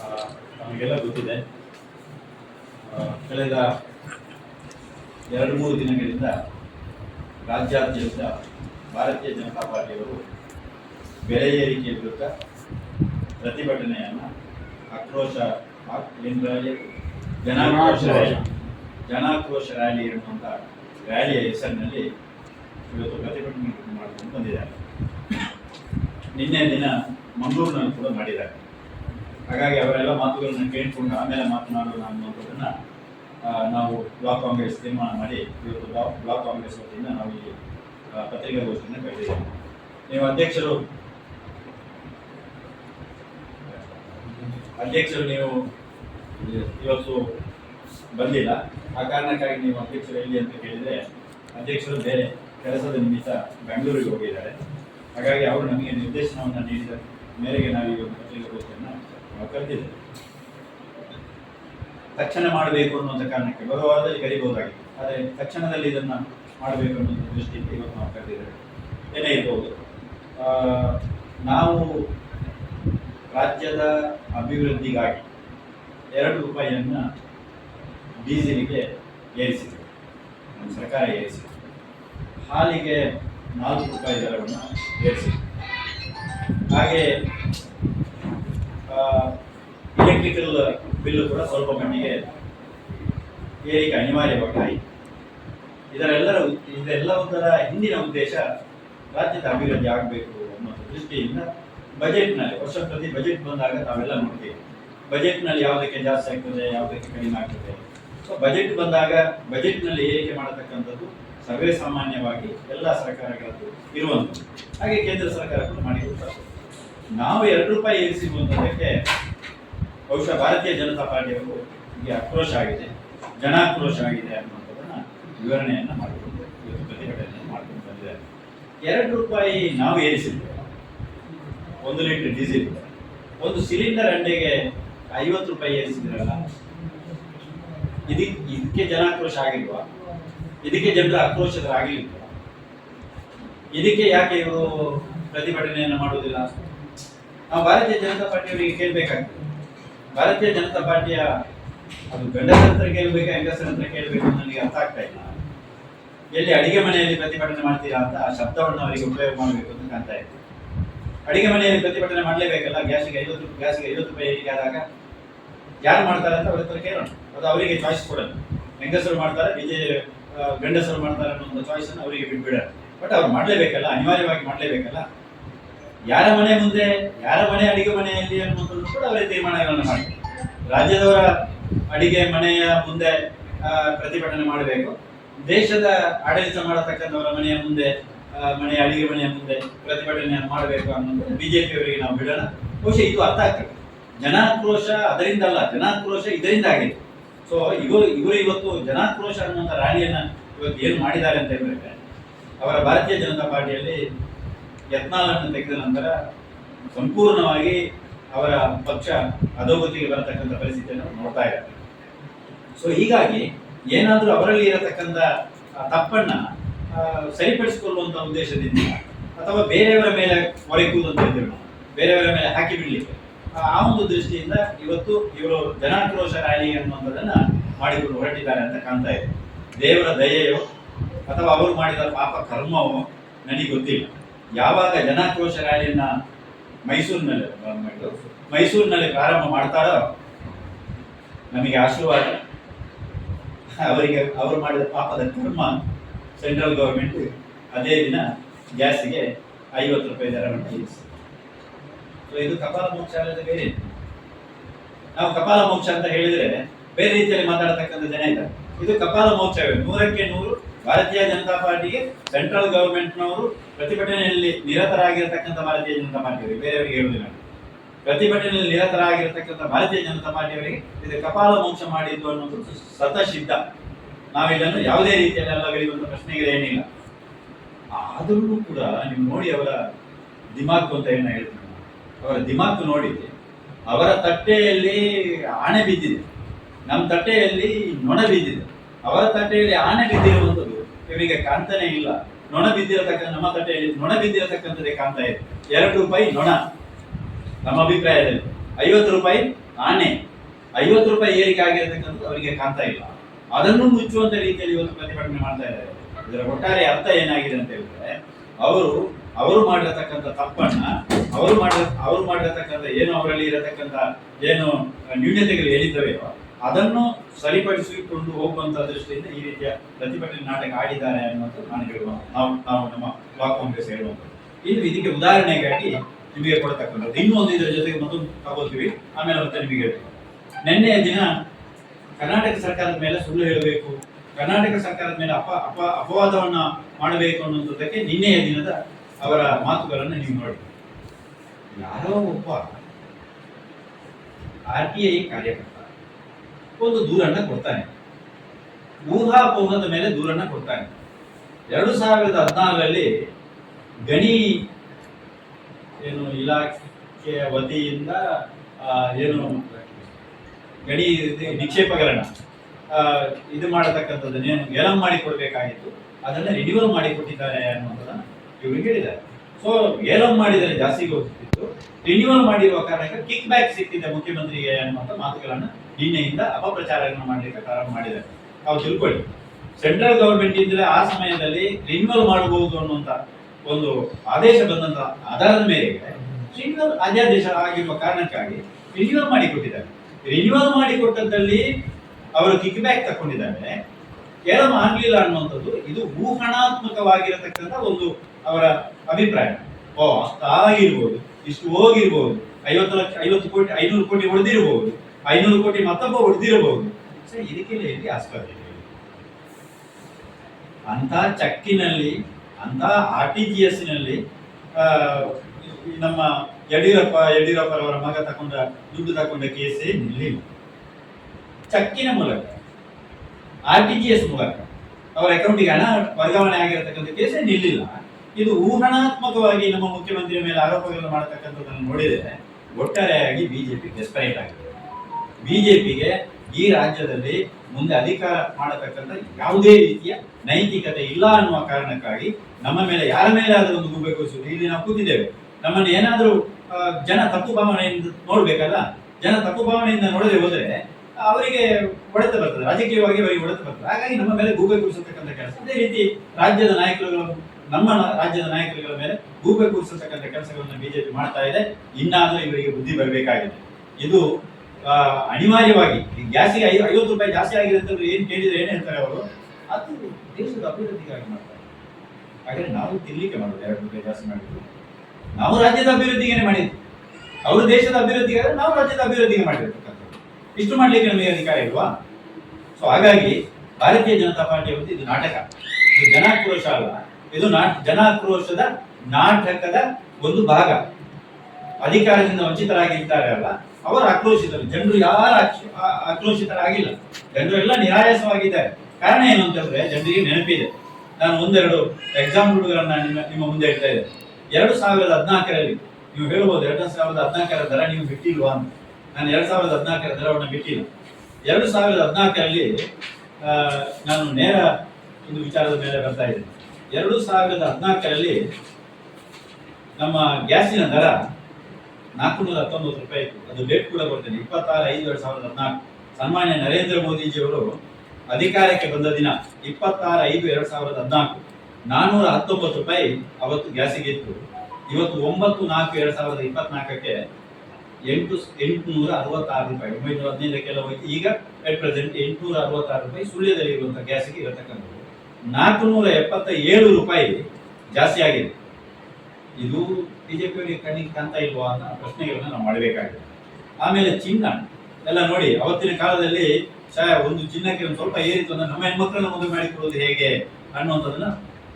ನಮಗೆಲ್ಲ ಗೊತ್ತಿದೆ. ಕಳೆದ ಎರಡು ಮೂರು ದಿನಗಳಿಂದ ರಾಜ್ಯಾದ್ಯಂತ ಭಾರತೀಯ ಜನತಾ ಪಾರ್ಟಿಯವರು ಬೆಲೆ ಏರಿಕೆ ವಿರುದ್ಧ ಪ್ರತಿಭಟನೆಯನ್ನು ಆಕ್ರೋಶ ಏನು rally Janakrosha rally Janakrosha rally ಎನ್ನುವಂಥ ರ್ಯಾಲಿಯ ಹೆಸರಿನಲ್ಲಿ ಇವತ್ತು ಪ್ರತಿಭಟನೆ ಮಾಡಿಕೊಂಡು ಬಂದಿದ್ದಾರೆ. ನಿನ್ನೆ ದಿನ ಮಂಗಳೂರಿನಲ್ಲಿ ಕೂಡ ಮಾಡಿದ್ದಾರೆ. ಹಾಗಾಗಿ ಅವರೆಲ್ಲ ಮಾತುಗಳನ್ನು ಕೇಳಿಕೊಂಡು ಆಮೇಲೆ ಮಾತನಾಡೋಣ ಅನ್ನೋದನ್ನ ನಾವು ಬ್ಲಾಕ್ ಕಾಂಗ್ರೆಸ್ ತೀರ್ಮಾನ ಮಾಡಿ ಇವತ್ತು ಬ್ಲಾಕ್ ಕಾಂಗ್ರೆಸ್ ವತಿಯಿಂದ ನಾವು ಈ ಪತ್ರಿಕಾಗೋಷ್ಠಿಯನ್ನು ಕರೆದಿದ್ದೇವೆ. ನೀವು ಅಧ್ಯಕ್ಷರು ಅಧ್ಯಕ್ಷರು ನೀವು ಇವತ್ತು ಬಂದಿಲ್ಲ. ಆ ಕಾರಣಕ್ಕಾಗಿ ನೀವು ಅಧ್ಯಕ್ಷರು ಎಲ್ಲಿ ಅಂತ ಕೇಳಿದರೆ, ಅಧ್ಯಕ್ಷರು ಬೇರೆ ಕೆಲಸದ ನಿಮಿತ್ತ ಬೆಂಗಳೂರಿಗೆ ಹೋಗಿದ್ದಾರೆ. ಹಾಗಾಗಿ ಅವರು ನಮಗೆ ನಿರ್ದೇಶನವನ್ನು ನೀಡಿದ ಮೇರೆಗೆ ನಾವು ಈ ಒಂದು ಪತ್ರಿಕಾಗೋಷ್ಠಿಯನ್ನು ನಾವು ಕರೆದಿದ್ದೇವೆ ತಕ್ಷಣ ಮಾಡಬೇಕು ಅನ್ನುವಂಥ ಕಾರಣಕ್ಕೆ ಬರುವ ವಾರದಲ್ಲಿ ಆದರೆ ತಕ್ಷಣದಲ್ಲಿ ಇದನ್ನು ಮಾಡಬೇಕು ಅನ್ನೋ ದೃಷ್ಟಿಯಿಂದ ಇವತ್ತು ನಾವು ಕರೆದಿದ್ದೇವೆ ಏನೇ ಇರ್ಬೋದು. ನಾವು ರಾಜ್ಯದ ಅಭಿವೃದ್ಧಿಗಾಗಿ ಎರಡು ರೂಪಾಯಿಯನ್ನು ಡೀಸೆಲಿಗೆ ಏರಿಸಿದೆ ನಮ್ಮ ಸರ್ಕಾರ ಏರಿಸಿದೆ. ಹಾಲಿಗೆ ನಾಲ್ಕು ರೂಪಾಯಿ ದರವನ್ನು ಏರಿಸಿದೆ ಹಾಗೆ ಎಲೆಕ್ಟ್ರಿಕಲ್ ಬಿಲ್ಲು ಕೂಡ ಸ್ವಲ್ಪ ಮಟ್ಟಿಗೆ ಏರಿಕೆ ಅನಿವಾರ್ಯವಾಗಿ ಇದರೆಲ್ಲರ ಇದೆಲ್ಲವುದರ ಹಿಂದಿನ ಉದ್ದೇಶ ರಾಜ್ಯದ ಅಭಿವೃದ್ಧಿ ಆಗಬೇಕು ಅನ್ನೋ ದೃಷ್ಟಿಯಿಂದ ಬಜೆಟ್ನಲ್ಲಿ, ವರ್ಷ ಪ್ರತಿ ಬಜೆಟ್ ಬಂದಾಗ ನಾವೆಲ್ಲ ನೋಡ್ತೀವಿ. ಬಜೆಟ್ನಲ್ಲಿ ಯಾವುದಕ್ಕೆ ಜಾಸ್ತಿ ಆಗ್ತದೆ, ಯಾವುದಕ್ಕೆ ಕಡಿಮೆ ಆಗ್ತದೆ. ಸೊ ಬಜೆಟ್ ಬಂದಾಗ ಬಜೆಟ್ನಲ್ಲಿ ಏರಿಕೆ ಮಾಡತಕ್ಕಂಥದ್ದು ಸರ್ವೇ ಸಾಮಾನ್ಯವಾಗಿ ಎಲ್ಲ ಸರ್ಕಾರಗಳದ್ದು ಇರುವಂಥದ್ದು. ಹಾಗೆ ಕೇಂದ್ರ ಸರ್ಕಾರ ಕೂಡ ಮಾಡಿರುತ್ತಾರೆ ನಾವು ಎರಡು ರೂಪಾಯಿ ಏರಿಸಿರುವಂಥದ್ದಕ್ಕೆ ಬಹುಶಃ ಭಾರತೀಯ ಜನತಾ ಪಾರ್ಟಿಯವರು ಈಗ ಆಕ್ರೋಶ ಆಗಿದೆ, ಜನಾಕ್ರೋಶ ಆಗಿದೆ ಅನ್ನುವಂಥದ್ದನ್ನ ವಿವರಣೆಯನ್ನು ಮಾಡಿಕೊಂಡು ಇವತ್ತು ಪ್ರತಿಭಟನೆಯನ್ನು ಮಾಡ್ಕೊಂಡು ಬಂದಿದ್ದಾರೆ. ಎರಡು ರೂಪಾಯಿ ನಾವು ಏರಿಸಿದ್ವಿ ಒಂದು ಲೀಟರ್ ಡೀಸೆಲ್ ಒಂದು ಸಿಲಿಂಡರ್ ಅಂಡೆಗೆ ಐವತ್ತು ರೂಪಾಯಿ ಏರಿಸಿದ್ರಲ್ಲ, ಇದಕ್ಕೆ ಇದಕ್ಕೆ ಜನಾಕ್ರೋಶ ಆಗಿಲ್ವಾ? ಇದಕ್ಕೆ ಜನರ ಆಕ್ರೋಶರಾಗಿಲ್ವಾ ಇದಕ್ಕೆ ಯಾಕೆ ಇವರು ಪ್ರತಿಭಟನೆಯನ್ನು ಮಾಡುವುದಿಲ್ಲ? ನಾವು ಭಾರತೀಯ ಜನತಾ ಪಾರ್ಟಿಯವರಿಗೆ ಕೇಳಬೇಕಾಗ್ತದೆ. ಭಾರತೀಯ ಜನತಾ ಪಾರ್ಟಿಯ ಅದು ಗಂಡಸರ ಹತ್ರ ಕೇಳಬೇಕು ಹೆಂಗಸರ ಹತ್ರ ಕೇಳಬೇಕು ನನಗೆ ಅರ್ಥ ಆಗ್ತಾ ಇಲ್ಲ. ಎಲ್ಲಿ ಅಡಿಗೆ ಮನೆಯಲ್ಲಿ ಪ್ರತಿಭಟನೆ ಮಾಡ್ತೀರಾ ಅಂತ ಆ ಶಬ್ದವನ್ನು ಅವರಿಗೆ ಉಪಯೋಗ ಮಾಡಬೇಕು ಅಂತ ಕಾಣ್ತಾ ಇತ್ತು ಅಡಿಗೆ ಮನೆಯಲ್ಲಿ ಪ್ರತಿಭಟನೆ ಮಾಡಲೇಬೇಕಲ್ಲ, ಗ್ಯಾಸಿಗೆ ಐವತ್ತು ಗ್ಯಾಸಿಗೆ ಐವತ್ತು ರೂಪಾಯಿ ಆದಾಗ? ಯಾರು ಮಾಡ್ತಾರೆ ಅಂತ ಅವ್ರ ಹತ್ರ ಕೇಳೋಣ. ಅದು ಅವರಿಗೆ ಚಾಯ್ಸ್ ಕೊಡೋದು ಹೆಂಗಸರು ಮಾಡ್ತಾರೆ, ವಿಜಯ ಗಂಡಸರು ಮಾಡ್ತಾರೆ ಅನ್ನೋ ಒಂದು ಚಾಯ್ಸನ್ನು ಅವರಿಗೆ ಬಿಟ್ಬಿಡೋಣ. ಬಟ್ ಅವ್ರು ಮಾಡಲೇಬೇಕಲ್ಲ, ಅನಿವಾರ್ಯವಾಗಿ ಮಾಡಲೇಬೇಕಲ್ಲ? ಯಾರ ಮನೆ ಮುಂದೆ, ಯಾರ ಮನೆ ಅಡಿಗೆ ಮನೆಯಲ್ಲಿ ಅನ್ನುವಂಥದ್ದು ಕೂಡ ಅವರೇ ತೀರ್ಮಾನಗಳನ್ನು ಮಾಡ್ತಾರೆ. ರಾಜ್ಯದವರ ಅಡಿಗೆ ಮನೆಯ ಮುಂದೆ ಪ್ರತಿಭಟನೆ ಮಾಡಬೇಕು. ದೇಶದ ಆಡಳಿತ ಮಾಡತಕ್ಕಂಥವರ ಮನೆಯ ಮುಂದೆ ಮನೆಯ ಅಡಿಗೆ ಮನೆಯ ಮುಂದೆ ಪ್ರತಿಭಟನೆಯನ್ನು ಮಾಡಬೇಕು ಅನ್ನೋದು ಬಿಜೆಪಿಯವರಿಗೆ ನಾವು ಬಿಡೋಣ. ಬಹುಶಃ ಇದು ಅರ್ಥ ಆಗ್ತದೆ. ಜನಾಕ್ರೋಶ ಅದರಿಂದಲ್ಲ ಜನಾಕ್ರೋಶ ಇದರಿಂದ ಆಗಿದೆ. ಸೊ ಇವರು ಇವರು ಇವತ್ತು ಜನಾಕ್ರೋಶ ಅನ್ನುವಂಥ ರ್ಯಾಲಿಯನ್ನು ಇವತ್ತು ಏನು ಮಾಡಿದ್ದಾರೆ ಅಂತ ಹೇಳಿದ್ರೆ, ಅವರ ಭಾರತೀಯ ಜನತಾ ಪಾರ್ಟಿಯಲ್ಲಿ ಯತ್ನಾಳನ್ನು ತೆಗೆದ ನಂತರ ಸಂಪೂರ್ಣವಾಗಿ ಅವರ ಪಕ್ಷ ಅಧೋಗತಿಗೆ ಬರತಕ್ಕಂಥ ಪರಿಸ್ಥಿತಿಯನ್ನು ನೋಡ್ತಾ ಇದ್ದಾರೆ ಸೊ ಹೀಗಾಗಿ ಏನಾದರೂ ಅವರಲ್ಲಿ ಇರತಕ್ಕಂಥ ತಪ್ಪನ್ನ ಸರಿಪಡಿಸಿಕೊಳ್ಳುವಂಥ ಉದ್ದೇಶದಿಂದ ಅಥವಾ ಬೇರೆಯವರ ಮೇಲೆ ಅಂತ ಹೇಳ್ತೀವಿ ಬೇರೆಯವರ ಮೇಲೆ ಹಾಕಿ ಬಿಡಲಿಕ್ಕೆ. ಆ ಒಂದು ದೃಷ್ಟಿಯಿಂದ ಇವತ್ತು ಇವರು ಜನಾಕ್ರೋಶ ರ್ಯಾಲಿ ಅನ್ನುವಂಥದ್ದನ್ನ ಮಾಡಿಕೊಂಡು ಹೊರಟಿದ್ದಾರೆ ಅಂತ ಕಾಣ್ತಾ ಇದೆ. ದೇವರ ದಯೆಯೋ ಅಥವಾ ಅವರು ಮಾಡಿದ ಪಾಪ ಕರ್ಮವೋ ನನಗೆ ಗೊತ್ತಿಲ್ಲ. ಯಾವಾಗ ಜನಾಕ್ರೋಶ ರ್ಯಾಲಿಯನ್ನ ಮೈಸೂರಿನಲ್ಲಿ ಮೈಸೂರಿನಲ್ಲಿ ಪ್ರಾರಂಭ ಮಾಡ್ತಾರೋ ನಮಗೆ ಆಶೀರ್ವಾದ. ಅವರಿಗೆ ಅವರು ಮಾಡಿದ ಪಾಪದ ಕರ್ಮ ಸೆಂಟ್ರಲ್ ಗೌರ್ಮೆಂಟ್ ಅದೇ ದಿನ ಗ್ಯಾಸಿಗೆ ಐವತ್ತು ರೂಪಾಯಿ ದರವನ್ನು ಸೊ ಇದು ಕಪಾಲ ಮೋಕ್ಷ ಅಲ್ಲದೆ ಬೇರೆ ನಾವು ಕಪಾಲ ಮೋಕ್ಷ ಅಂತ ಹೇಳಿದ್ರೆ ಬೇರೆ ರೀತಿಯಲ್ಲಿ ಮಾತಾಡತಕ್ಕಂಥ ಜನ ಇದ್ದಾರೆ. ಇದು ಕಪಾಲ ಮೋಕ್ಷವೇ? ನೂರಕ್ಕೆ ನೂರು ಭಾರತೀಯ ಜನತಾ ಪಾರ್ಟಿಗೆ ಸೆಂಟ್ರಲ್ ಗವರ್ಮೆಂಟ್ನವರು ಪ್ರತಿಭಟನೆಯಲ್ಲಿ ನಿರತರಾಗಿರತಕ್ಕಂಥ ಭಾರತೀಯ ಜನತಾ ಪಾರ್ಟಿಯವರಿಗೆ, ಬೇರೆಯವರಿಗೆ ಹೇಳುವುದಿಲ್ಲ. ಪ್ರತಿಭಟನೆಯಲ್ಲಿ ನಿರತರಾಗಿರತಕ್ಕಂಥ ಭಾರತೀಯ ಜನತಾ ಪಾರ್ಟಿಯವರಿಗೆ ಇದು ಕಪಾಲ ಮೋಕ್ಷ ಮಾಡಿದ್ದು ಅನ್ನೋದು ಸತಸಿದ್ಧ. ನಾವಿದನ್ನು ಯಾವುದೇ ರೀತಿಯಲ್ಲಿ ಅಲ್ಲಗಳಿರುವಂಥ ಪ್ರಶ್ನೆಗಳೇನಿಲ್ಲ ಆದರೂ ಕೂಡ ನೀವು ನೋಡಿ ಅವರ ದಿಮಾಕು ಅಂತ ಏನು ಹೇಳ್ತೀನಿ ಅವರ ದಿಮಾಕು ನೋಡಿ ಅವರ ತಟ್ಟೆಯಲ್ಲಿ ಆಣೆ ಬಿದ್ದಿದೆ. ನಮ್ಮ ತಟ್ಟೆಯಲ್ಲಿ ನೊಣ ಬಿದ್ದಿದೆ. ಅವರ ತಟ್ಟೆಯಲ್ಲಿ ಆಣೆ ಬಿದ್ದಿರುವಂಥದ್ದು ಇವರಿಗೆ ಕಾಣ್ತಾನೆ ಇಲ್ಲ. ನೊಣ ಬಿದ್ದಿರತಕ್ಕಂಥ ನಮ್ಮ ತಟ್ಟೆಯಲ್ಲಿ ನೊಣ ಬಿದ್ದಿರತಕ್ಕಂಥದ್ದೇ ಕಾಣ್ತಾ ಇದೆ. ಎರಡು ರೂಪಾಯಿ ನೊಣ. ನಮ್ಮ ಅಭಿಪ್ರಾಯದಲ್ಲಿ ಐವತ್ತು ರೂಪಾಯಿ ಆನೆ. ಐವತ್ತು ರೂಪಾಯಿ ಏರಿಕೆ ಆಗಿರತಕ್ಕಂಥದ್ದು ಅವರಿಗೆ ಕಾಣ್ತಾ ಇಲ್ಲ. ಅದನ್ನು ಮುಚ್ಚುವಂತ ರೀತಿಯಲ್ಲಿ ಇವತ್ತು ಪ್ರತಿಭಟನೆ ಮಾಡ್ತಾ ಇದ್ದಾರೆ. ಇದರ ಒಟ್ಟಾರೆ ಅರ್ಥ ಏನಾಗಿದೆ ಅಂತ ಹೇಳಿದ್ರೆ, ಅವರು ಅವರು ಮಾಡಿರತಕ್ಕಂಥ ತಪ್ಪನ್ನ, ಅವರು ಮಾಡಿರ, ಅವರು ಮಾಡಿರತಕ್ಕಂಥ ಏನು ಅವರಲ್ಲಿ ಇರತಕ್ಕಂಥ ಏನು ನ್ಯೂನತೆಗಳು ಏನಿದ್ದಾವೆಯೋ ಅದನ್ನು ಸರಿಪಡಿಸಿಕೊಂಡು ಹೋಗುವಂತ ದೃಷ್ಟಿಯಿಂದ ಈ ರೀತಿಯ ಪ್ರತಿಭಟನೆ ನಾಟಕ ಆಡಿದ್ದಾರೆ ಅನ್ನೋದು ನಾನು ಹೇಳುವ ನಾವು ನಾವು ನಮ್ಮ ಬ್ಲಾಕ್ ಕಾಂಗ್ರೆಸ್ ಹೇಳುವಂಥದ್ದು. ಇದು ಇದಕ್ಕೆ ಉದಾಹರಣೆಗಾಗಿ ನಿಮಗೆ ಕೊಡ್ತಕ್ಕಂಥದ್ದು. ಇನ್ನೊಂದು ಇದರ ಜೊತೆಗೆ ಮತ್ತೊಂದು ತಗೋತೀವಿ. ಆಮೇಲೆ ಮತ್ತೆ ನಿಮಗೆ ಹೇಳ್ತೀವಿ ನಿನ್ನೆಯ ದಿನ ಕರ್ನಾಟಕ ಸರ್ಕಾರದ ಮೇಲೆ ಸುಳ್ಳು ಹೇಳಬೇಕು. ಕರ್ನಾಟಕ ಸರ್ಕಾರದ ಮೇಲೆ ಅಪ ಅಪ ಅಪವಾದವನ್ನ ಮಾಡಬೇಕು ಅನ್ನುವಂಥದ್ದಕ್ಕೆ ನಿನ್ನೆಯ ದಿನದ ಅವರ ಮಾತುಗಳನ್ನು ನೀವು ನೋಡಿ. ಯಾರೋ ಒಬ್ಬ ಆರ್ ಟಿ ಐ ಕಾರ್ಯಕರ್ತ. ಒಂದು ದೂರನ್ನ ಕೊಡ್ತಾನೆ. ಊಹಾಪೋಹದ ಮೇಲೆ ದೂರನ್ನ ಕೊಡ್ತಾನೆ. ಎರಡು ಸಾವಿರದ ಹದಿನಾರರಲ್ಲಿ ಗಣಿ ಏನು ಇಲಾಖೆಯ ವತಿಯಿಂದ ಏನು ಗಣಿ ನಿಕ್ಷೇಪಗಳನ್ನ ಇದು ಮಾಡತಕ್ಕಂಥದ್ದನ್ನೇನು ಏಲಂ ಮಾಡಿ ಕೊಡಬೇಕಾಗಿತ್ತು ಅದನ್ನ ರಿನ್ಯೂವಲ್ ಮಾಡಿ ಕೊಟ್ಟಿದ್ದಾರೆ ಅನ್ನುವಂಥದ್ದನ್ನ ಇವರು ಹೇಳಿದ್ದಾರೆ. ಸೊ ಏಲಂ ಮಾಡಿದರೆ ಜಾಸ್ತಿ ಗೊತ್ತಿತ್ತು. ರಿನ್ಯೂವಲ್ ಮಾಡಿರುವ ಕಾರಣಕ್ಕೆ ಕಿಕ್ ಬ್ಯಾಕ್ ಸಿಕ್ಕಿದೆ ಮುಖ್ಯಮಂತ್ರಿಗೆ ಅನ್ನುವಂಥ ಮಾತುಗಳನ್ನು ನಿನ್ನೆಯಿಂದ ಅಪಪ್ರಚಾರವನ್ನು ಮಾಡಲಿಕ್ಕೆ ಪ್ರಾರಂಭ ಮಾಡಿದ್ದಾರೆ. ನಾವು ತಿಳ್ಕೊಳ್ಳಿ. ಸೆಂಟ್ರಲ್ ಗೌರ್ಮೆಂಟ್ ಇಂದಲೇ ಆ ಸಮಯದಲ್ಲಿ ರಿನ್ಯೂವಲ್ ಮಾಡಬಹುದು ಅನ್ನುವಂಥ ಒಂದು ಆದೇಶ ಬಂದಂತ ಆಧಾರದ ಮೇಲೆ ರಿನ್ಯೂವಲ್ ಅಧ್ಯಾದೇಶ ಆಗಿರುವ ಕಾರಣಕ್ಕಾಗಿ ರಿನ್ಯೂವಲ್ ಮಾಡಿಕೊಟ್ಟಿದ್ದಾರೆ. ರಿನ್ಯೂವಲ್ ಮಾಡಿಕೊಟ್ಟದ್ದಲ್ಲಿ ಅವರು ಕಿಕ್ ಬ್ಯಾಕ್ ತಕೊಂಡಿದ್ದಾರೆ ಕೇರಳ ಆಗ್ಲಿಲ್ಲ ಅನ್ನುವಂಥದ್ದು ಇದು ಊಹಣಾತ್ಮಕವಾಗಿರತಕ್ಕಂಥ ಒಂದು ಅವರ ಅಭಿಪ್ರಾಯ. ಓ ಆಗಿರ್ಬೋದು ಇಷ್ಟು ಹೋಗಿರ್ಬೋದು, ಐವತ್ತು ಲಕ್ಷ, ಐವತ್ತು ಕೋಟಿ, ಐನೂರು ಕೋಟಿ ಹೊಡೆದಿರಬಹುದು ಐನೂರು ಕೋಟಿ ಮತ್ತೊಬ್ಬ ಹೊಡೆದಿರಬಹುದು ಸರ್ ಇದಕ್ಕೆಲ್ಲ ಎಲ್ಲಿ ಆಸ್ಪತ್ರೆ ಅಂತ ಚಕ್ಕಿನಲ್ಲಿ ಅಂತ ಆರ್ ಟಿ ಜಿ ಎಸ್ನಲ್ಲಿ ನಮ್ಮ ಯಡಿಯೂರಪ್ಪ, ಯಡಿಯೂರಪ್ಪರವರ ಮಗ ತಕೊಂಡ ದುಡ್ಡು ತಕೊಂಡ ಕೇಸೇ ನಿಲ್ಲಿಲ್ಲ. ಚಕ್ಕಿನ ಮೂಲಕ, ಆರ್ ಟಿ ಜಿ ಎಸ್ ಮೂಲಕ, ಅವರ ಅಕೌಂಟಿಗೆ ಹಣ ವರ್ಗಾವಣೆ ಆಗಿರತಕ್ಕಂಥ ಕೇಸೇ ನಿಲ್ಲಿಲ್ಲ. ಇದು ಊಹಣಾತ್ಮಕವಾಗಿ ನಮ್ಮ ಮುಖ್ಯಮಂತ್ರಿಯ ಮೇಲೆ ಆರೋಪಗಳನ್ನು ಮಾಡತಕ್ಕಂಥದ್ದನ್ನು ನೋಡಿದರೆ ಒಟ್ಟಾರೆಯಾಗಿ ಬಿಜೆಪಿ ಡೆಸ್ಪರೇಟ್ ಆಗಿದೆ. ಬಿಜೆಪಿಗೆ ಈ ರಾಜ್ಯದಲ್ಲಿ ಮುಂದೆ ಅಧಿಕಾರ ಮಾಡತಕ್ಕಂಥ ಯಾವುದೇ ರೀತಿಯ ನೈತಿಕತೆ ಇಲ್ಲ ಅನ್ನುವ ಕಾರಣಕ್ಕಾಗಿ ನಮ್ಮ ಮೇಲೆ ಯಾರ ಮೇಲೆ ಆದರೂ ಒಂದು ಗುಬ್ಬೆ ಇಲ್ಲಿ ನಾವು ಕೂತಿದ್ದೇವೆ. ನಮ್ಮನ್ನು ಏನಾದರೂ ಜನ ತಪ್ಪು ಭಾವನೆಯಿಂದ ನೋಡ್ಬೇಕಲ್ಲ, ಜನ ತಪ್ಪು ಭಾವನೆಯಿಂದ ನೋಡದೆ ಹೋದ್ರೆ ಅವರಿಗೆ ಒಡೆತ ಬರ್ತದೆ, ರಾಜಕೀಯವಾಗಿ ಅವರಿಗೆ ಒಡೆತ ಬರ್ತದೆ. ಹಾಗಾಗಿ ನಮ್ಮ ಮೇಲೆ ಗೂಬೆ ಕೂರಿಸತಕ್ಕಂಥ ಕೆಲಸ. ಅದೇ ರೀತಿ ರಾಜ್ಯದ ನಾಯಕರುಗಳು ನಮ್ಮ ರಾಜ್ಯದ ನಾಯಕರುಗಳ ಮೇಲೆ ಗೂಬೆ ಕೂರಿಸತಕ್ಕಂಥ ಕೆಲಸಗಳನ್ನು ಬಿಜೆಪಿ ಮಾಡ್ತಾ ಇದೆ. ಇನ್ನಾದರೂ ಇವರಿಗೆ ಬುದ್ಧಿ ಬರಬೇಕಾಗಿದೆ. ಇದು ಅನಿವಾರ್ಯವಾಗಿ ಗ್ಯಾಸಿಗೆ ಐ ಐವತ್ತು ರೂಪಾಯಿ ಜಾಸ್ತಿ ಆಗಿದೆ ಅಂತ ಏನು ಕೇಳಿದ್ರೆ ಏನು ಹೇಳ್ತಾರೆ ಅವರು? ಅದು ದೇಶದ ಅಭಿವೃದ್ಧಿಗಾಗಿ ಮಾಡ್ತಾರೆ ಹಾಗಾದ್ರೆ ನಾವು ತಿನ್ಲಿಕ್ಕೆ ಮಾಡೋದು, ಎರಡು ರೂಪಾಯಿ ಜಾಸ್ತಿ ಮಾಡಿದ್ರು. ನಾವು ರಾಜ್ಯದ ಅಭಿವೃದ್ಧಿಗೆ ಮಾಡಿದ್ವಿ ಅವರು ದೇಶದ ಅಭಿವೃದ್ಧಿಗೆ ನಾವು ರಾಜ್ಯದ ಅಭಿವೃದ್ಧಿಗೆ ಮಾಡಿರ್ತಕ್ಕಂಥದ್ದು. ಇಷ್ಟು ಮಾಡ್ಲಿಕ್ಕೆ ನಮಗೆ ಅಧಿಕಾರ ಇಲ್ವಾ? ಸೊ ಹಾಗಾಗಿ, ಭಾರತೀಯ ಜನತಾ ಪಾರ್ಟಿಯ ವತಿ ಇದು ನಾಟಕ. ಇದು ಜನಾಕ್ರೋಶ ಅಲ್ಲ ಇದು ನಾ ಜನಾಕ್ರೋಶದ ನಾಟಕದ ಒಂದು ಭಾಗ. ಅಧಿಕಾರದಿಂದ ವಂಚಿತರಾಗಿರ್ತಾರೆ ಅಲ್ಲ ಅವರು ಆಕ್ರೋಶಿತರು. ಜನರು ಯಾರು ಆಕ್ರೋಶಿತರಾಗಿಲ್ಲ. ಜನರು ಎಲ್ಲ ನಿರಾಯಾಸವಾಗಿದ್ದಾರೆ. ಕಾರಣ ಏನು ಅಂತಂದ್ರೆ ಜನರಿಗೆ ನೆನಪಿದೆ. ನಾನು ಒಂದೆರಡು ಎಕ್ಸಾಂಪಲ್ಗಳನ್ನ ನಿಮ್ಮ ನಿಮ್ಮ ಮುಂದೆ ಹೇಳ್ತಾ ಇದ್ದೆ ಎರಡು ಸಾವಿರದ ಹದಿನಾಲ್ಕರಲ್ಲಿ ನೀವು ಹೇಳ್ಬೋದು, ಎರಡು ಸಾವಿರದ ಹದಿನಾಲ್ಕರ ದರ ನೀವು ಬಿಟ್ಟಿಲ್ವಾ ಅಂತ. ನಾನು ಎರಡು ಸಾವಿರದ ಹದಿನಾಲ್ಕರ ದರವನ್ನು ಬಿಟ್ಟಿಲ್ಲ. ಎರಡು ಸಾವಿರದ ಹದಿನಾಲ್ಕರಲ್ಲಿ ನಾನು ನೇರ ಒಂದು ವಿಚಾರದ ಮೇಲೆ ಬರ್ತಾ ಇದ್ದೇನೆ. ಎರಡು ಸಾವಿರದ ಹದಿನಾಲ್ಕರಲ್ಲಿ ನಮ್ಮ ಗ್ಯಾಸಿನ ದರ ನಾಲ್ಕುನೂರ ಹತ್ತೊಂಬತ್ತು ರೂಪಾಯಿ ಇತ್ತು. ಅದು ಡೇಟ್ ಕೂಡ ಕೊಡ್ತೇನೆ ಇಪ್ಪತ್ತಾರು ಐದು ಎರಡು ಸಾವಿರದ ಹದಿನಾಲ್ಕು ಸನ್ಮಾನ್ಯ ನರೇಂದ್ರ ಮೋದಿಜಿಯವರು ಅಧಿಕಾರಕ್ಕೆ ಬಂದ ದಿನ ಇಪ್ಪತ್ತಾರು ಐದು ಎರಡು ಸಾವಿರದ ಹದಿನಾಲ್ಕು ನಾನ್ನೂರ ಹತ್ತೊಂಬತ್ತು ರೂಪಾಯಿ ಅವತ್ತು ಗ್ಯಾಸಿಗೆ ಇತ್ತು. ಇವತ್ತು ಒಂಬತ್ತು ನಾಲ್ಕು ಎರಡು ಸಾವಿರದ ಇಪ್ಪತ್ನಾಲ್ಕಕ್ಕೆ ಎಂಟು ಎಂಟುನೂರ ಅರವತ್ತಾರು ರೂಪಾಯಿ. ಒಂಬೈನೂರ ಹದಿನೈದಕ್ಕೆಲ್ಲ ಹೋಯ್ತು. ಈಗ ಅಟ್ ಪ್ರೆಸೆಂಟ್ ಎಂಟುನೂರ ಅರವತ್ತಾರು ರೂಪಾಯಿ ಸುಳ್ಯದಲ್ಲಿ ಇರುವಂತಹ ಗ್ಯಾಸಿಗೆ ಇರತಕ್ಕಂಥದ್ದು. ನಾಲ್ಕುನೂರ ಎಪ್ಪತ್ತ ಏಳು ರೂಪಾಯಿ ಜಾಸ್ತಿ ಆಗಿದೆ. ಇದು ಬಿಜೆಪಿಯವರಿಗೆ ಕಣ್ಣಿಗೆ ಕಾಣ್ತಾ ಇಲ್ವಾ ಅನ್ನೋ ಪ್ರಶ್ನೆಗಳನ್ನ ನಾವು ಮಾಡಬೇಕಾಗಿದೆ. ಆಮೇಲೆ ಚಿನ್ನ ಎಲ್ಲ ನೋಡಿ ಅವತ್ತಿನ ಕಾಲದಲ್ಲಿ ಛಾಯ ಒಂದು ಚಿನ್ನಕ್ಕೆ ಒಂದು ಸ್ವಲ್ಪ ಏರಿತು ಅಂದ್ರೆ ನಮ್ಮ ಹೆಣ್ಮಕ್ಳನ್ನ ಮದುವೆ ಮಾಡಿಕೊಡೋದು ಹೇಗೆ ಅನ್ನುವಂಥದ್ದನ್ನ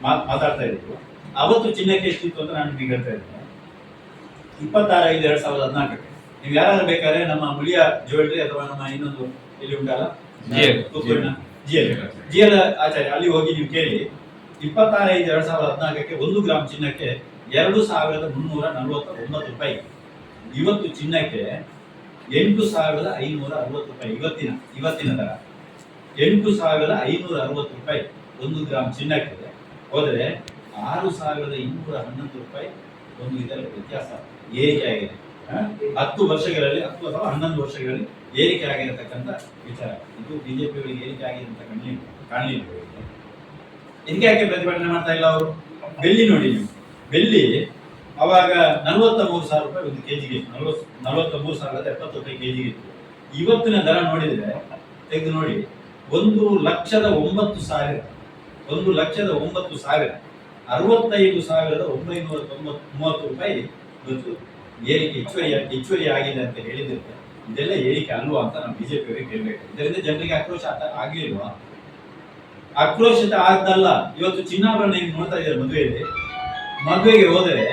ಮಾತ್- ಮಾತಾಡ್ತಾ ಇದ್ರು ಅವತ್ತು ಚಿನ್ನಕ್ಕೆ ಎಷ್ಟಿತ್ತು ಅಂತ ನಾನು ನಿಮಗೆ ಹೇಳ್ತಾ ಇದ್ದೇನೆ. ಇಪ್ಪತ್ತಾರು ಐದು ಎರಡ್ ಸಾವಿರದ ಹದಿನಾಲ್ಕಕ್ಕೆ. ನೀವು ಯಾರಾದ್ರೂ ಬೇಕಾದ್ರೆ ನಮ್ಮ ಮುಳಿಯ ಜ್ಯುವೆಲ್ರಿ ಅಥವಾ ನಮ್ಮ ಇನ್ನೊಂದು ಇಲ್ಲಿ ಉಂಟಲ್ಲ? GL. ತುತ್ತೂರಿನ G L G L Acharya, ಅಲ್ಲಿ ಹೋಗಿ ನೀವು ಕೇಳಿ. ಇಪ್ಪತ್ತಾರೈದು ಎರಡು ಸಾವಿರದ ಹದಿನಾಲ್ಕಕ್ಕೆ ಒಂದು ಗ್ರಾಮ್ ಚಿನ್ನಕ್ಕೆ ಎರಡು ಸಾವಿರದ ಮುನ್ನೂರ ನಲವತ್ತ ಒಂಬತ್ತು ರೂಪಾಯಿ. ಇವತ್ತು ಚಿನ್ನಕ್ಕೆ ಎಂಟು ಸಾವಿರದ ಐನೂರ ಅರವತ್ತು ರೂಪಾಯಿ. ಇವತ್ತಿನ ಇವತ್ತಿನ ದರ. ಎಂಟು ಸಾವಿರದ ಐನೂರ ಅರವತ್ತು ರೂಪಾಯಿ ಒಂದು ಗ್ರಾಮ್ ಚಿನ್ನಕ್ಕೆ. ಹೋದರೆ ಆರು ಸಾವಿರದ ಇನ್ನೂರ ಹನ್ನೊಂದು ರೂಪಾಯಿ. ಒಂದು ಇದರ ವ್ಯತ್ಯಾಸ ಏರಿಕೆ ಆಗಿದೆ? ಹತ್ತು ವರ್ಷಗಳಲ್ಲಿ, ಹತ್ತು ಅಥವಾ ಹನ್ನೊಂದು ವರ್ಷಗಳಲ್ಲಿ ಏರಿಕೆ ಆಗಿರತಕ್ಕಂಥ ವಿಚಾರ. ಇದು ಬಿಜೆಪಿಯವರಿಗೆ ಏರಿಕೆ ಕಾಣಲಿ ಕಾಣಲಿಲ್ಲ. ಇವರಿಗೆ. ಇದಕ್ಕೆ ಯಾಕೆ ಪ್ರತಿಭಟನೆ ಮಾಡ್ತಾ ಇಲ್ಲ ಅವರು? ಬೆಳ್ಳಿ ನೋಡಿ ನೀವು. ಬೆಳ್ಳಿ ಅವಾಗ ನಲವತ್ತ ಮೂರು ಸಾವಿರ ರೂಪಾಯಿ ಒಂದು ಕೆಜಿಗೆ ನಲವತ್ತು ನಲವತ್ತ ಮೂರು ಸಾವಿರದ ಎಪ್ಪತ್ತು ರೂಪಾಯಿ ಕೆಜಿಗೆ ಇತ್ತು. ಇವತ್ತಿನ ದರ ನೋಡಿದ್ರೆ, ತೆಗೆದು ನೋಡಿ, ಒಂದು ಲಕ್ಷದ ಒಂಬತ್ತು ಸಾವಿರ, ಒಂದು ಲಕ್ಷದ ಒಂಬತ್ತು ಸಾವಿರ, ಅರವತ್ತೈದು ಸಾವಿರದ ಒಂಬೈನೂರ ತೊಂಬತ್ ಮೂವತ್ತು ರೂಪಾಯಿ ಇವತ್ತು ಏರಿಕೆ ಹೆಚ್ಚುವರಿ ಹೆಚ್ಚುವರಿ ಆಗಿದೆ ಅಂತ ಹೇಳಿದಿರುತ್ತೆ ಇದೆಲ್ಲ ಏರಿಕೆ ಅಲ್ವಾ ಅಂತ ನಮ್ಮ ಬಿಜೆಪಿ ಅವರಿಗೆ ಕೇಳ್ಬೇಕು. ಇದರಿಂದ ಜನರಿಗೆ ಆಕ್ರೋಶ ಆಗಲಿಲ್ವಾ? ಆಕ್ರೋಶಿತ ಆಗ್ದಲ್ಲ ಇವತ್ತು ಚಿನ್ನಾಭರಣ ನೀವು ನೋಡ್ತಾ ಇದ್ದಾರೆ ಮದುವೆಯಲ್ಲಿ. ಮದುವೆಗೆ ಹೋದರೆ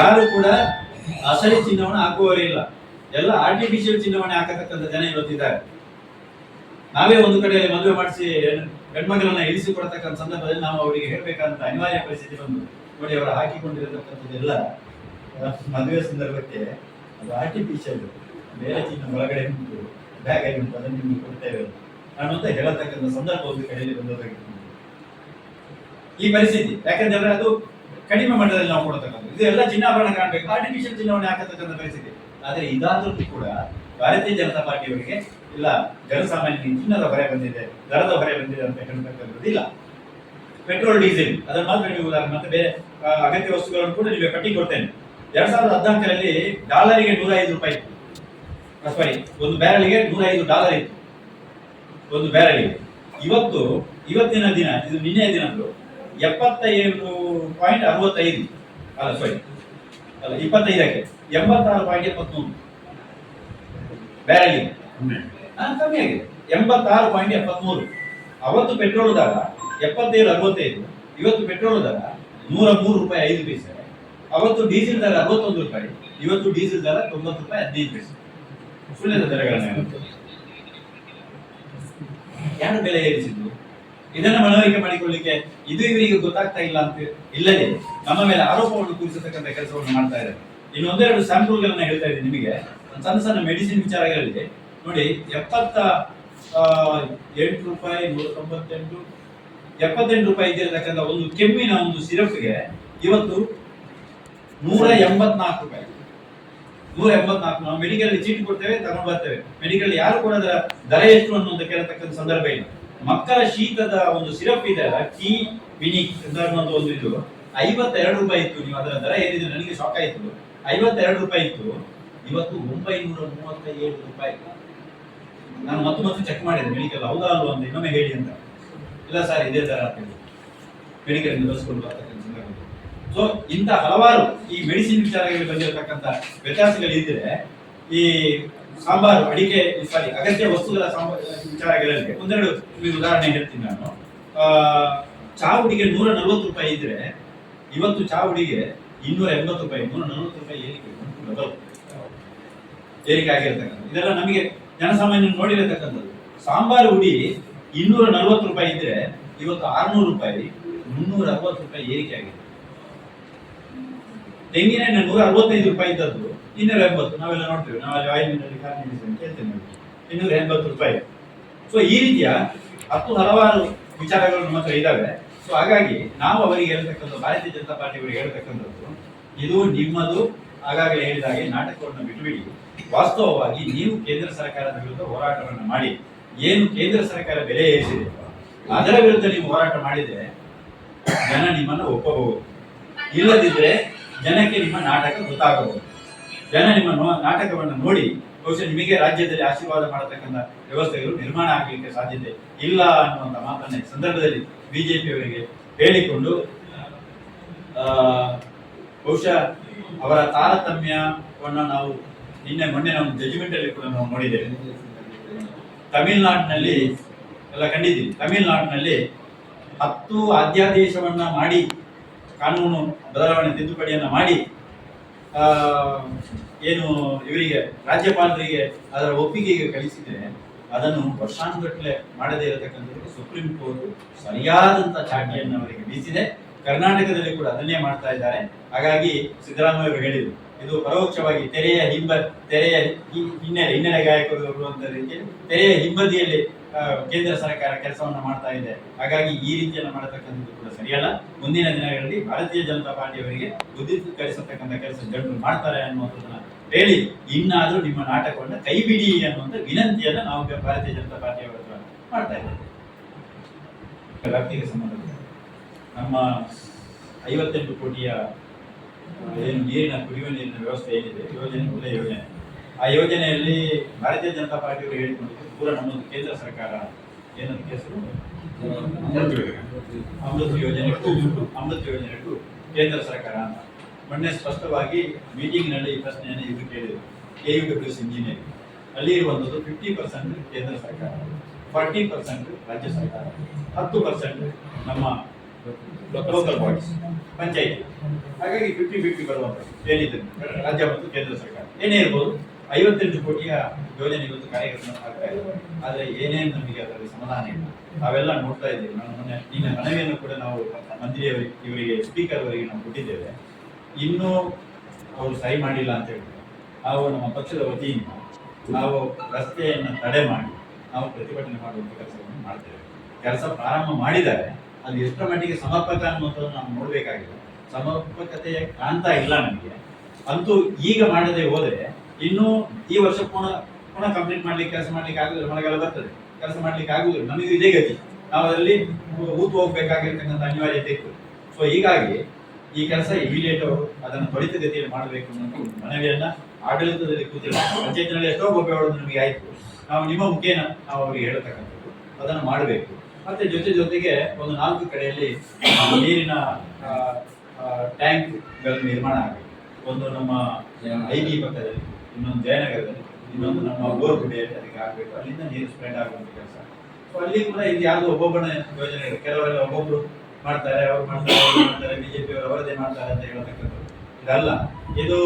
ಯಾರು ಕೂಡ ಅಸಲಿ ಚಿನ್ನವನ್ನು ಹಾಕುವವರೇ ಇಲ್ಲ. ಎಲ್ಲ ಆರ್ಟಿಫಿಷಿಯಲ್ ಚಿನ್ನವನ್ನೇ ಹಾಕತಕ್ಕಂಥ ಜನ ಇವತ್ತಿದ್ದಾರೆ. ನಾವೇ ಒಂದು ಕಡೆ ಮದುವೆ ಮಾಡಿಸಿ ಹೆಣ್ಮಗಳನ್ನ ಇಳಿಸಿಕೊಡತಕ್ಕಂಥ ಸಂದರ್ಭದಲ್ಲಿ ನಾವು ಅವರಿಗೆ ಹೇಳ್ಬೇಕಂತ ಅನಿವಾರ್ಯ ಪರಿಸ್ಥಿತಿ ಬಂದು ನೋಡಿ, ಅವರು ಹಾಕಿಕೊಂಡಿರತಕ್ಕಂಥದ್ದೆಲ್ಲ ಮದುವೆ ಸಂದರ್ಭಕ್ಕೆ ಅದು ಆರ್ಟಿಫಿಷಿಯಲ್ ಬೇರೆ ಚಿನ್ನ ಒಳಗಡೆ ಉಂಟು ಬ್ಯಾಗ್ ಆಗಿ ಉಂಟು, ಅದನ್ನು ನಿಮಗೆ ಕೊಡ್ತೇವೆ. ಅನ್ನುವಂತ ಹೇಳತಕ್ಕಂಥ ಸಂದರ್ಭ ಒಂದು ಕಡೆಯಲ್ಲಿ ಬಂದೋದಾಗಿತ್ತು ಈ ಪರಿಸ್ಥಿತಿ ಯಾಕಂದ್ರೆ ಅದು ಕಡಿಮೆ ಮಟ್ಟದಲ್ಲಿ ನಾವು ಕೊಡತಕ್ಕಂಥ ಇದು ಎಲ್ಲ ಚಿನ್ನಾಭರಣ ಕಾಣಬೇಕು. ಆರ್ಟಿಫಿಷಿಯಲ್ ಚಿನ್ನವನ್ನು ಹಾಕತಕ್ಕಂಥ ಪರಿಸ್ಥಿತಿ. ಆದರೆ ಇದಾದರೂ ಕೂಡ ಭಾರತೀಯ ಜನತಾ ಪಾರ್ಟಿಯವರಿಗೆ ಇಲ್ಲ, ಜನಸಾಮಾನ್ಯರಿಗೆ ಚಿನ್ನದ ಹೊರೆ ಬಂದಿದೆ, ದರದ ಹೊರೆ ಬಂದಿದೆ ಅಂತ ಹೇಳ್ತಕ್ಕಂಥದ್ದು ಇಲ್ಲ. ಪೆಟ್ರೋಲ್, ಡೀಸೆಲ್ ಅದನ್ನು ಮಾತ್ರ ನೀವು ಮತ್ತೆ ಬೇರೆ ಅಗತ್ಯ ವಸ್ತುಗಳನ್ನು ಕೂಡ ನೀವು ಕಟ್ಟಿ ಕೊಡ್ತೇನೆ ಎರಡ್ ಸಾವಿರದ ಹದಿನಾಲ್ಕರಲ್ಲಿ ಡಾಲರಿಗೆ ನೂರ ಐದು ರೂಪಾಯಿ ಇತ್ತು. ಸಾರಿ ಒಂದು ಬ್ಯಾರಲ್ಗೆ ನೂರ ಐದು ಡಾಲರ್ ಇತ್ತು. ಒಂದು ಬ್ಯಾರಲ್ಗೆ. ಇವತ್ತು ಇವತ್ತಿನ ದಿನ ಇದು ನಿನ್ನೆ ದಿನದ್ದು ಎಪ್ಪತ್ತೈದು ಪಾಯಿಂಟ್ ಅರವತ್ತೈದು. ಅಲ್ಲ ಸಾರಿ ಅಲ್ಲ ಇಪ್ಪತ್ತೈದಕ್ಕೆ. ಎಂಬತ್ತಾರು ಪಾಯಿಂಟ್ ಎಪ್ಪತ್ತೊಂದು. ಬ್ಯಾರಲ್ಗೆ. ಕಮ್ಮಿ ಆಗಿದೆ. ಎಂಬತ್ತಾರು ಪಾಯಿಂಟ್ ಎಪ್ಪತ್ಮೂರು. ಅವತ್ತು ಪೆಟ್ರೋಲ್ ದರ ಎಪ್ಪತ್ತೇಳು ಅರವತ್ತೈದು. ಇವತ್ತು ಪೆಟ್ರೋಲ್ ದರ ನೂರ ಮೂರು ರೂಪಾಯಿ ಐದು ಪೈಸೆ. ಅವತ್ತು ಡೀಸೆಲ್ ದರ ಅರವತ್ತೊಂದು ರೂಪಾಯಿ, ಇವತ್ತು ಡೀಸೆಲ್ ದರ ತೊಂಬತ್ತು ರೂಪಾಯಿ, ಹದಿನೈದು ಪೈಸೆ. ಸುಳ್ಳಿನ ದರಗಳನ್ನ ಯಾರು ಬೆಲೆ ಏರಿಸಿದ್ದು? ಇದನ್ನ ಮನವರಿಕೆ ಮಾಡಿಕೊಳ್ಳಿಕ್ಕೆ ಇದು ಇವರಿಗೆ ಗೊತ್ತಾಗ್ತಾ ಇಲ್ಲ ಅಂತ ಇಲ್ಲದೆ ನಮ್ಮ ಮೇಲೆ ಆರೋಪವನ್ನು ಕೂರಿಸತಕ್ಕಂಥ ಕೆಲಸವನ್ನು ಮಾಡ್ತಾ ಇದ್ದಾರೆ. ಇನ್ನೊಂದೆರಡು ಸ್ಯಾಂಪಲ್ಗಳನ್ನ ಹೇಳ್ತಾ ಇದ್ದೀನಿ ನಿಮಗೆ. ಸಣ್ಣ ಸಣ್ಣ ಮೆಡಿಸಿನ್ ವಿಚಾರಗಳಲ್ಲಿ ನೋಡಿ, ಎಪ್ಪತ್ತ ಎಂಟು ರೂಪಾಯಿ ನೂರ ತೊಂಬತ್ತೆಂಟು ಎಪ್ಪತ್ತೆಂಟು ರೂಪಾಯಿ ಇದ್ದಿರತಕ್ಕಂಥ ಒಂದು ಕೆಮ್ಮಿನ ಒಂದು ಸಿರಪ್ಗೆ ಇವತ್ತು ನೂರ ಎಂಬತ್ನಾಲ್ಕು ರೂಪಾಯಿ. ನೂರ ಎಂಬತ್ನಾಲ್ಕು ನಾವು ಮೆಡಿಕಲ್ ಚೀಟಿ ಕೊಡ್ತೇವೆ, ತಗೊಂಡು ಬರ್ತೇವೆ. ಮೆಡಿಕಲ್ ಯಾರು ಕೂಡ ಅದರ ದರ ಎಷ್ಟು ಅನ್ನೋದು ಕೇಳತಕ್ಕಂಥ ಸಂದರ್ಭ ಇಲ್ಲ. ಮಕ್ಕಳ ಶೀತದ ಒಂದು ಸಿರಪ್ ಇದೆ ಅಲ್ಲ ಟೀ ಮಿನಿ ಅನ್ನೋದು ಒಂದು ಇದು. ಐವತ್ತೆರಡು ರೂಪಾಯಿ ಇತ್ತು, ನೀವು ಅದರ ದರ ಏನಿದೆ ನನಗೆ ಶಾಕ್ ಆಯಿತು. ಐವತ್ತೆರಡು ರೂಪಾಯಿ ಇತ್ತು. ಇವತ್ತು ಒಂಬೈನೂರ ಮೂವತ್ತ ಏಳು ರೂಪಾಯಿ. ನಾನು ಮತ್ತೆ ಮತ್ತೆ ಚೆಕ್ ಮಾಡಿದೆ, ಮೆಡಿಕಲ್ ಹೌದಾ ಅಲ್ವಾ ಅಂತ ಇನ್ನೊಮ್ಮೆ ಹೇಳಿ ಅಂತ. ಇಲ್ಲ ಸರ್, ಇದೇ ದರ ಅಂತ ಹೇಳಿ. ಮೆಡಿಕಲ್ ಸಂದರ್ಭದಲ್ಲಿ ಸೊ ಇಂಥ ಹಲವಾರು ಈ ಮೆಡಿಸಿನ್ ವಿಚಾರಗಳಿಗೆ ಬಂದಿರತಕ್ಕಂಥ ವ್ಯತ್ಯಾಸಗಳಿದ್ರೆ ಈ ಸಾಂಬಾರು ಅಡಿಕೆ ಸಾರಿ ಅಗತ್ಯ ವಸ್ತುಗಳ ಸಾಂಬಾರು ವಿಚಾರಗಳಲ್ಲಿ ಒಂದೆರಡು ನಿಮಗೆ ಉದಾಹರಣೆ ಹೇಳ್ತೀನಿ ನಾನು. ಆ, ಚಾವುಡಿಗೆ ನೂರ ನಲ್ವತ್ತು ರೂಪಾಯಿ ಇದ್ರೆ ಇವತ್ತು ಚಾವುಡಿಗೆ ಇನ್ನೂರ ಎಂಬತ್ತು ರೂಪಾಯಿ ನೂರ ನಲ್ವತ್ತು ರೂಪಾಯಿ ಏರಿಕೆ ಏರಿಕೆ ಆಗಿರ್ತಕ್ಕಂಥದ್ದು. ಇದೆಲ್ಲ ನಮಗೆ ಜನಸಾಮಾನ್ಯರು ನೋಡಿರತಕ್ಕಂಥದ್ದು. ಸಾಂಬಾರು ಹುಡಿ ಇನ್ನೂರ ನಲ್ವತ್ತು ರೂಪಾಯಿ ಇದ್ರೆ ಇವತ್ತು ಆರ್ನೂರು ರೂಪಾಯಿ ಮುನ್ನೂರ ಅರವತ್ತು ರೂಪಾಯಿ ಏರಿಕೆ ಆಗಿದೆ. ತೆಂಗಿನೆಣ್ಣೆ ನೂರ ಅರವತ್ತೈದು ರೂಪಾಯಿ ಇದ್ದದ್ದು ಇನ್ನೂರ ಎಂಬತ್ತು. ನಾವೆಲ್ಲ ನೋಡ್ತೇವೆ. ನಾವಲ್ಲಿ ಆಯಿಲ್ ಮಿಲ್ಲಲ್ಲಿ ಕಾರ್ಯನಿರ್ವಹಿಸಿ ಕೇಳ್ತೇನೆ ನಾವು. ಇನ್ನೂರ ಎಂಬತ್ತು ರೂಪಾಯಿ. ಸೊ ಈ ರೀತಿಯ ಹತ್ತು ಹಲವಾರು ವಿಚಾರಗಳು ನಮ್ಮ ಹತ್ರ ಇದ್ದಾವೆ. ಸೊ ಹಾಗಾಗಿ ನಾವು ಅವರಿಗೆ ಹೇಳ್ತಕ್ಕಂಥ ಭಾರತೀಯ ಜನತಾ ಪಾರ್ಟಿ ಅವರಿಗೆ ಹೇಳ್ತಕ್ಕಂಥದ್ದು, ಇದು ನಿಮ್ಮದು ಆಗಾಗಲೇ ಹೇಳಿದ ಹಾಗೆ ನಾಟಕವನ್ನು ಬಿಟ್ಟುಬಿಡಿ. ವಾಸ್ತವವಾಗಿ ನೀವು ಕೇಂದ್ರ ಸರ್ಕಾರದ ವಿರುದ್ಧ ಹೋರಾಟವನ್ನು ಮಾಡಿ. ಏನು ಕೇಂದ್ರ ಸರ್ಕಾರ ಬೆಲೆ ಏರಿಸಿದೆ ಅದರ ವಿರುದ್ಧ ನೀವು ಹೋರಾಟ ಮಾಡಿದರೆ ಜನ ನಿಮ್ಮನ್ನು ಒಪ್ಪಬಹುದು. ಇಲ್ಲದಿದ್ರೆ ಜನಕ್ಕೆ ನಿಮ್ಮ ನಾಟಕ ಗೊತ್ತಾಗಬಹುದು. ಜನ ನಿಮ್ಮ ನಾಟಕವನ್ನು ನೋಡಿ, ಬಹುಶಃ ನಿಮಗೆ ರಾಜ್ಯದಲ್ಲಿ ಆಶೀರ್ವಾದ ಮಾಡತಕ್ಕಂಥ ವ್ಯವಸ್ಥೆಗಳು ನಿರ್ಮಾಣ ಆಗಲಿಕ್ಕೆ ಸಾಧ್ಯತೆ ಇಲ್ಲ ಅನ್ನುವಂಥ ಮಾತನ್ನ ಈ ಸಂದರ್ಭದಲ್ಲಿ ಬಿಜೆಪಿಯವರಿಗೆ ಹೇಳಿಕೊಂಡು ಬಹುಶಃ ಅವರ ತಾರತಮ್ಯವನ್ನು ನಾವು ನಿನ್ನೆ ಮೊನ್ನೆ ನಾವು ಜಜ್ಮೆಂಟ್ ಅಲ್ಲಿ ಕೂಡ ನಾವು ನೋಡಿದ್ದೇವೆ. ತಮಿಳುನಾಡಿನಲ್ಲಿ ಎಲ್ಲ ಕಂಡಿದ್ದೀವಿ. ತಮಿಳುನಾಡಿನಲ್ಲಿ ಹತ್ತು ಅಧ್ಯಾದೇಶವನ್ನ ಮಾಡಿ ಕಾನೂನು ಬದಲಾವಣೆ ತಿದ್ದುಪಡಿಯನ್ನು ಮಾಡಿ ಏನು ಇವರಿಗೆ, ರಾಜ್ಯಪಾಲರಿಗೆ ಅದರ ಒಪ್ಪಿಗೆಗೆ ಕಳಿಸಿದರೆ ಅದನ್ನು ವರ್ಷಾನುಗಟ್ಟಲೆ ಮಾಡದೇ ಇರತಕ್ಕಂಥದ್ದು ಸುಪ್ರೀಂ ಕೋರ್ಟ್ ಸರಿಯಾದಂಥ ಚಾಟಿಯನ್ನು ಅವರಿಗೆ ಬೀಸಿದೆ. ಕರ್ನಾಟಕದಲ್ಲಿ ಕೂಡ ಅದನ್ನೇ ಮಾಡ್ತಾ ಇದ್ದಾರೆ. ಹಾಗಾಗಿ ಸಿದ್ದರಾಮಯ್ಯ ಅವರು ಹೇಳಿದರು. ಇದು ಪರೋಕ್ಷವಾಗಿ ತೆರೆಯ ಹಿಂಬ, ತೆರೆಯ ಹಿನ್ನೆಲೆ ಹಿನ್ನೆಲೆ ಗಾಯಕರು ಬರುವಂತ ರೀತಿಯಲ್ಲಿ ತೆರೆಯ ಹಿಂಬದಿಯಲ್ಲಿ ಕೇಂದ್ರ ಸರ್ಕಾರ ಕೆಲಸವನ್ನ ಮಾಡ್ತಾ ಇದೆ. ಹಾಗಾಗಿ ಈ ರೀತಿಯನ್ನು ಮಾಡತಕ್ಕಂಥದ್ದು ಕೂಡ ಸರಿಯಲ್ಲ. ಮುಂದಿನ ದಿನಗಳಲ್ಲಿ ಭಾರತೀಯ ಜನತಾ ಪಾರ್ಟಿಯವರಿಗೆ ಬುದ್ಧಿ ಕಲಿಸತಕ್ಕಂಥ ಕೆಲಸ ಜನರು ಮಾಡ್ತಾರೆ ಅನ್ನುವಂಥದ್ದನ್ನ ಹೇಳಿ, ಇನ್ನಾದರೂ ನಿಮ್ಮ ನಾಟಕವನ್ನು ಕೈ ಬಿಡಿ ಅನ್ನುವಂಥ ವಿನಂತಿಯನ್ನ ನಾವು ಭಾರತೀಯ ಜನತಾ ಪಾರ್ಟಿಯವರ ಹತ್ರ ಮಾಡ್ತಾ ಇದ್ದೇವೆ. ವ್ಯಾಪ್ತಿಗೆ ಸಂಬಂಧಪಟ್ಟ ನಮ್ಮ ಐವತ್ತೆಂಟು ಕೋಟಿಯ ಏನು ನೀರಿನ ಕುಡಿಯುವ ನೀರಿನ ವ್ಯವಸ್ಥೆ ಏನಿದೆ? ಯೋಜನೆ ಒಳ್ಳೆಯ ಯೋಜನೆ. ಆ ಯೋಜನೆಯಲ್ಲಿ ಭಾರತೀಯ ಜನತಾ ಪಾರ್ಟಿಯವರು ಹೇಳಿಕೊಂಡಿದ್ದು ಪೂರ ನಮ್ಮದು ಕೇಂದ್ರ ಸರ್ಕಾರ ಏನಂತ ಹೆಸರು? ಅಮೃತ ಯೋಜನೆ. ಅಮೃತ ಯೋಜನೆ ಟು ಕೇಂದ್ರ ಸರ್ಕಾರ ಅಂತ. ಮೊನ್ನೆ ಸ್ಪಷ್ಟವಾಗಿ ಮೀಟಿಂಗ್ನಲ್ಲಿ ಈ ಪ್ರಶ್ನೆಯನ್ನು ಇದು ಕೇಳಿದರು. K U W S engineering. ಅಲ್ಲಿ ಇರುವಂಥದ್ದು ಫಿಫ್ಟಿ ಪರ್ಸೆಂಟ್ ಕೇಂದ್ರ ಸರ್ಕಾರ. ಫಾರ್ಟಿ ಪರ್ಸೆಂಟ್ ರಾಜ್ಯ ಸರ್ಕಾರ. ಹತ್ತು ಪರ್ಸೆಂಟ್ ನಮ್ಮ ಲೋಕಲ್ ಬಾಡೀಸ್ ಪಂಚಾಯಿತಿ. ಹಾಗಾಗಿ ಫಿಫ್ಟಿ ಫಿಫ್ಟಿ ಬರುವಂಥದ್ದು ಏನಿದೆ ರಾಜ್ಯ ಮತ್ತು ಕೇಂದ್ರ ಸರ್ಕಾರ. ಏನೇ ಇರ್ಬೋದು, ಐವತ್ತೆಂಟು ಕೋಟಿಯ ಯೋಜನೆ ಇವತ್ತು ಕಾರ್ಯಕ್ರಮ ಆಗ್ತಾ ಇದೆ. ಆದರೆ ಏನೇನು ನಮಗೆ ಅದರಲ್ಲಿ ಸಮಾಧಾನ ಇಲ್ಲ. ನಾವೆಲ್ಲ ನೋಡ್ತಾ ಇದ್ದೀವಿ ನಾನು ಮೊನ್ನೆ ನಿನ್ನೆ ಮನವಿಯನ್ನು ಕೂಡ ನಾವು ಮಂತ್ರಿ ಇವರಿಗೆ ಸ್ಪೀಕರ್ ಅವರಿಗೆ ನಾವು ಕೊಟ್ಟಿದ್ದೇವೆ. ಇನ್ನೂ ಅವರು ಸಹಿ ಮಾಡಿಲ್ಲ ಅಂತ ಹೇಳಿದ್ರು. ನಾವು ನಮ್ಮ ಪಕ್ಷದ ವತಿಯಿಂದ ನಾವು ರಸ್ತೆಯನ್ನು ತಡೆ ಮಾಡಿ ನಾವು ಪ್ರತಿಭಟನೆ ಮಾಡುವಂಥ ಕೆಲಸವನ್ನು ಮಾಡ್ತೇವೆ. ಕೆಲಸ ಪ್ರಾರಂಭ ಮಾಡಿದ್ದಾರೆ. ಅದು ಎಷ್ಟರ ಮಟ್ಟಿಗೆ ಸಮರ್ಪಕ ಅನ್ನುವಂಥದ್ದು ನಾವು ನೋಡಬೇಕಾಗಿದೆ. ಸಮರ್ಪಕತೆ ಕಾಣ್ತಾ ಇಲ್ಲ ನಮಗೆ. ಅಂತೂ ಈಗ ಮಾಡದೆ ಹೋದರೆ ಇನ್ನೂ ಈ ವರ್ಷ ಪುನಃ ಪುನಃ ಕಂಪ್ಲೀಟ್ ಮಾಡ್ಲಿಕ್ಕೆ, ಕೆಲಸ ಮಾಡ್ಲಿಕ್ಕೆ ಆಗುದಿಲ್ಲ, ಮಳೆಗಾಲ ಬರ್ತದೆ. ಕೆಲಸ ಮಾಡ್ಲಿಕ್ಕೆ ಆಗುದಿಲ್ಲ. ನಮಗೆ ಇದೇ ಗತಿ. ನಾವು ಅದರಲ್ಲಿ ಊತು ಹೋಗ್ಬೇಕಾಗಿರ್ತಕ್ಕಂಥ ಅನಿವಾರ್ಯತೆ ಇತ್ತು ಸೊ ಹೀಗಾಗಿ ಈ ಕೆಲಸ ಇಮಿಡಿಯೇಟ್ ಅವರು ಅದನ್ನು ತ್ವರಿತಗತಿಯಲ್ಲಿ ಮಾಡಬೇಕು ಅನ್ನೋದು ಮನವಿಯನ್ನು ಆಡಳಿತದಲ್ಲಿ ಕೂತಿಲ್ಲ. ಪಂಚಾಯತ್ನಲ್ಲಿ ಎಷ್ಟೋ ಗೊಬ್ಬೆ ಹೊಡೆದು ನಮಗೆ ಆಯಿತು. ನಾವು ನಿಮ್ಮ ಮುಖೇನ ನಾವು ಅವರಿಗೆ ಹೇಳತಕ್ಕಂಥದ್ದು. ಅದನ್ನು ಮಾಡಬೇಕು. ಮತ್ತೆ ಜೊತೆ ಜೊತೆಗೆ ಒಂದು ನಾಲ್ಕು ಕಡೆಯಲ್ಲಿ ನೀರಿನ ಟ್ಯಾಂಕ್ಗಳ ನಿರ್ಮಾಣ ಆಗಬೇಕು ಒಂದು ನಮ್ಮ ಐ ಬಿ ಪಕ್ಕದಲ್ಲಿ, ಇನ್ನೊಂದು ಜಯನಗರದಲ್ಲಿ, ಇನ್ನೊಂದು ನಮ್ಮ ಗೋರ್ಗುಡಿಯಲ್ಲಿ ಅದಕ್ಕೆ ಆಗಬೇಕು ಅಲ್ಲಿಂದ ನೀರು ಸ್ಪ್ರೆಡ್ ಆಗುವಂಥ ಕೆಲಸ. ಸೊ ಅಲ್ಲಿ ಕೂಡ ಇದು ಯಾವುದು ಒಬ್ಬೊಬ್ಬನ ಯೋಜನೆ. ಕೆಲವರೆಲ್ಲ ಒಬ್ಬೊಬ್ಬರು ಮಾಡ್ತಾರೆ, ಅವ್ರು ಮಾಡ್ತಾರೆ ಮಾಡ್ತಾರೆ ಬಿಜೆಪಿ ಅವರು ಅವರದೇ ಮಾಡ್ತಾರೆ ಅಂತ ಹೇಳತಕ್ಕಂಥದ್ದು. ಇದಲ್ಲ. ಇದು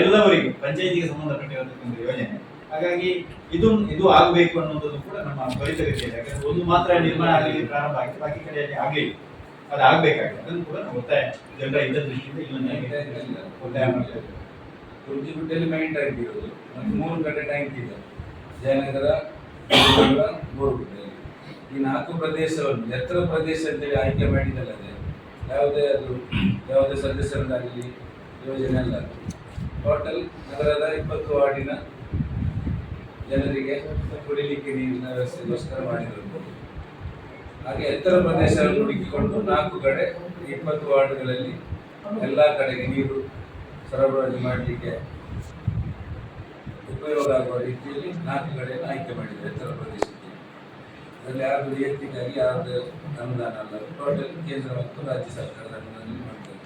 ಎಲ್ಲವರಿಗೂ, ಪಂಚಾಯಿತಿಗೆ ಸಂಬಂಧಪಟ್ಟಿರತಕ್ಕಂಥ ಯೋಜನೆ. ಹಾಗಾಗಿ ಇದು ಇದು ಆಗಬೇಕು ಅನ್ನೋದನ್ನು ಕೂಡ ನಮ್ಮ ತ್ವರಿತಗತಿಯಲ್ಲಿ ಯಾಕಂದ್ರೆ ಒಂದು ಮಾತ್ರ ನಿರ್ಮಾಣ ಆಗಲಿ ಪ್ರಾರಂಭ ಆಗಿ ಬಾಕಿ ಕಡೆಯಲ್ಲಿ ಆಗಲಿ ಅದು ಆಗ್ಬೇಕಾಗಿದೆ. ಅದನ್ನು ಕೂಡ ನಾವು ಒತ್ತಾಯ ಜನರ ಇದ್ದ ದೃಷ್ಟಿಯಿಂದ ಇಲ್ಲೊಂದು ಒತ್ತಾಯ ಮಾಡ್ತಾ ತುರ್ಜಿಗುಡ್ಡೆಯಲ್ಲಿ ಮೈನ್ ಟ್ಯಾಂಕ್ ಇರೋದು. ಮತ್ತು ಮೂರು ಕಡೆ ಟ್ಯಾಂಕ್ ಇದೆ. ಜಯನಗರ ಮೂರು ಗೋರುಗುಡ್ಡೆಯಲ್ಲಿ ಈ ನಾಲ್ಕು ಪ್ರದೇಶವನ್ನು ಎತ್ತರ ಪ್ರದೇಶ ಅಂತೇಳಿ ಆಯ್ಕೆ ಮಾಡಿದಲ್ಲದೆ ಯಾವುದೇ ಅದು ಯಾವುದೇ ಸದಸ್ಯರನ್ನಾಗಲಿ ಯೋಜನೆ ಅಲ್ಲ. ಟೋಟಲ್ ನಗರದ ಇಪ್ಪತ್ತು ವಾರ್ಡಿನ ಜನರಿಗೆ ಕುಡಿಲಿಕ್ಕೆ ನೀರಿನ ವ್ಯವಸ್ಥೆಗೋಸ್ಕರ ಮಾಡಿರುವುದು ಹಾಗೆ ಎತ್ತರ ಪ್ರದೇಶವನ್ನು ಹುಡುಕಿಕೊಂಡು ನಾಲ್ಕು ಕಡೆ, ಇಪ್ಪತ್ತು ವಾರ್ಡ್ಗಳಲ್ಲಿ ಎಲ್ಲ ಕಡೆಗೆ ನೀರು ಸರಬರಾಜು ಮಾಡಲಿಕ್ಕೆ ಉಪಯೋಗ ಆಗುವ ರೀತಿಯಲ್ಲಿ ನಾಲ್ಕು ಕಡೆಯನ್ನು ಆಯ್ಕೆ ಮಾಡಿದ್ದಾರೆ ಎತ್ತರ ಪ್ರದೇಶಕ್ಕೆ. ಅದರಲ್ಲಿ ಯಾರು ನಿಯತ್ತಿಗಾಗಿ ಯಾರ್ದು ಅನುದಾನ ಅಲ್ಲ, ಟೋಟಲ್ ಕೇಂದ್ರ ಮತ್ತು ರಾಜ್ಯ ಸರ್ಕಾರದ ಅನುದಾನದಲ್ಲಿ ಮಾಡ್ತಾರೆ.